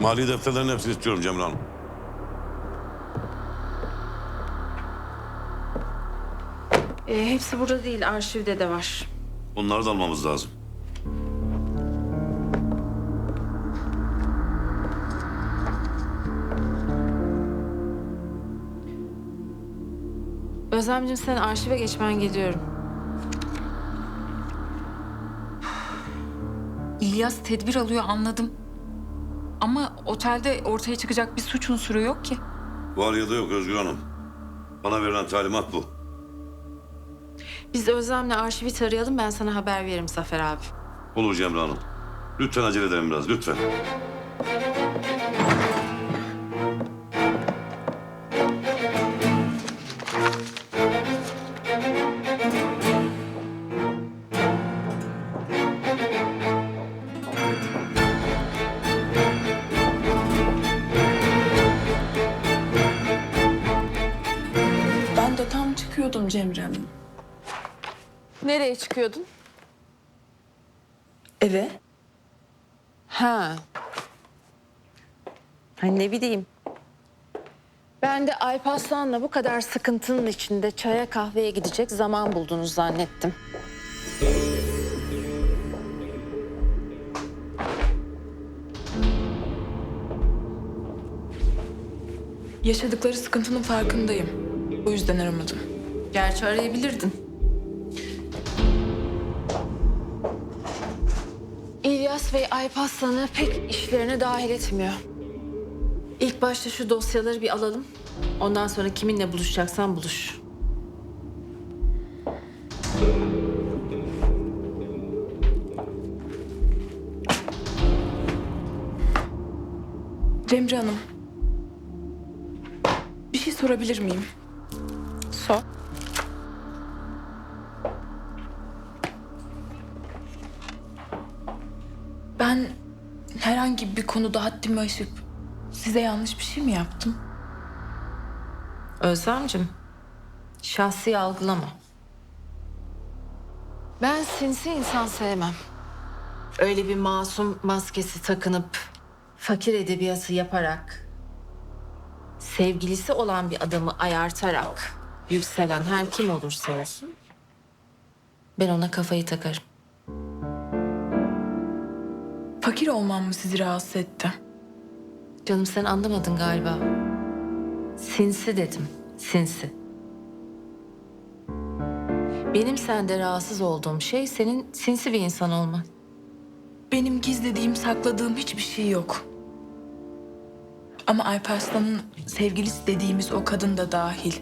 Mali defterlerin hepsini istiyorum Cemre Hanım. Ee, hepsi burada değil, arşivde de var. Onları da almamız lazım. Özlemciğim sen arşive geç, ben geliyorum. İlyas tedbir alıyor anladım. Ama otelde ortaya çıkacak bir suç unsuru yok ki. Var ya da yok Özgür Hanım. Bana verilen talimat bu. Biz Özlem'le arşivi tarayalım, ben sana haber veririm Zafer abi. Olur Cemre Hanım. Lütfen acele edelim biraz, lütfen. Tam çıkıyordum Cemre. Nereye çıkıyordun? Eve. Ha. Ha ne bileyim. Ben de Alparslan'la bu kadar sıkıntının içinde çaya kahveye gidecek zaman buldunuz zannettim. Yaşadıkları sıkıntının farkındayım. O yüzden aramadım. Gerçi arayabilirdin. İlyas Bey Alparslan'ı pek işlerine dahil etmiyor. İlk başta şu dosyaları bir alalım. Ondan sonra kiminle buluşacaksan buluş. Cemre Hanım. Bir şey sorabilir miyim? Sor. Ben herhangi bir konuda haddimi aşıp size yanlış bir şey mi yaptım? Özlemcim, şahsi algılama. Ben sinsi insan sevmem. Öyle bir masum maskesi takınıp fakir edebiyatı yaparak sevgilisi olan bir adamı ayartarak yükselen her kim olursa olsun ben ona kafayı takarım. Fakir olmam mı sizi rahatsız etti? Canım sen anlamadın galiba. Sinsi dedim, sinsi. Benim sende rahatsız olduğum şey senin sinsi bir insan olman. Benim gizlediğim, sakladığım hiçbir şey yok. Ama Alparslan'ın sevgilisi dediğimiz o kadın da dahil.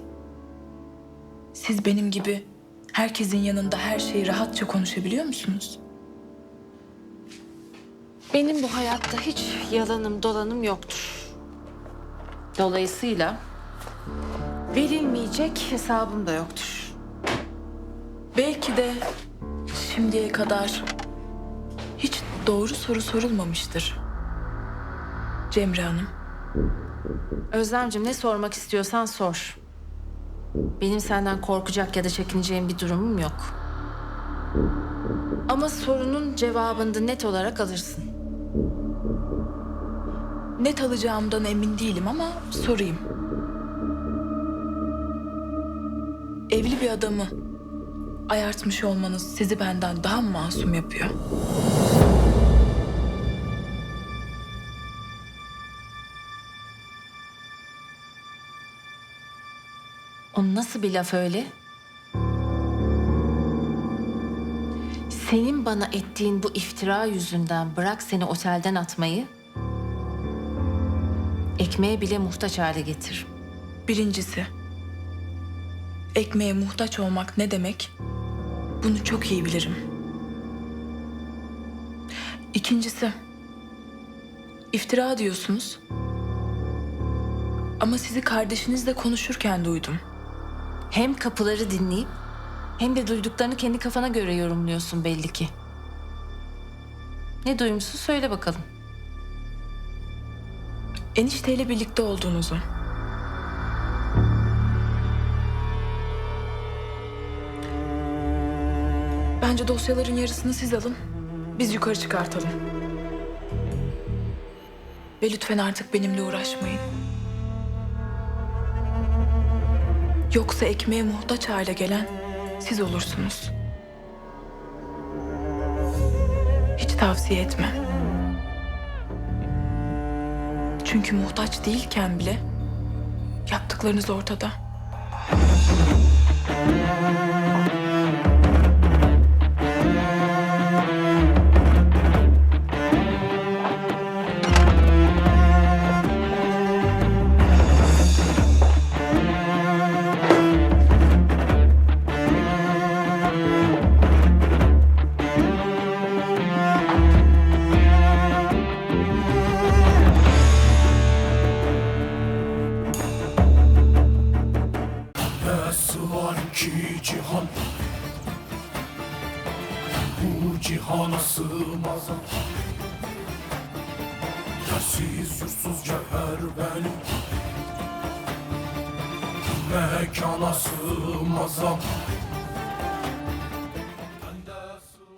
Siz benim gibi herkesin yanında her şeyi rahatça konuşabiliyor musunuz? Benim bu hayatta hiç yalanım dolanım yoktur. Dolayısıyla verilmeyecek hesabım da yoktur. Belki de şimdiye kadar hiç doğru soru sorulmamıştır. Cemre Hanım. Özlemcim ne sormak istiyorsan sor. Benim senden korkacak ya da çekineceğim bir durumum yok. Ama sorunun cevabını da net olarak alırsın. Net alacağımdan emin değilim ama sorayım. Evli bir adamı ayartmış olmanız sizi benden daha mı masum yapıyor? O nasıl bir laf öyle? Senin bana ettiğin bu iftira yüzünden bırak seni otelden atmayı, ekmeğe bile muhtaç hale getir. Birincisi, ekmeğe muhtaç olmak ne demek? Bunu çok iyi bilirim. İkincisi, iftira diyorsunuz. Ama sizi kardeşinizle konuşurken duydum. Hem kapıları dinleyip hem de duyduklarını kendi kafana göre yorumluyorsun belli ki. Ne duymuşsun söyle bakalım. Enişteyle birlikte olduğunuzu. Bence dosyaların yarısını siz alın. Biz yukarı çıkartalım. Ve lütfen artık benimle uğraşmayın. Yoksa ekmeğe muhtaç hale gelen siz olursunuz. Hiç tavsiye etmem. Çünkü muhtaç değilken bile yaptıklarınız ortada. Cihana sığmaz Yersiz yursuz cevher benim. Mekana sığmaz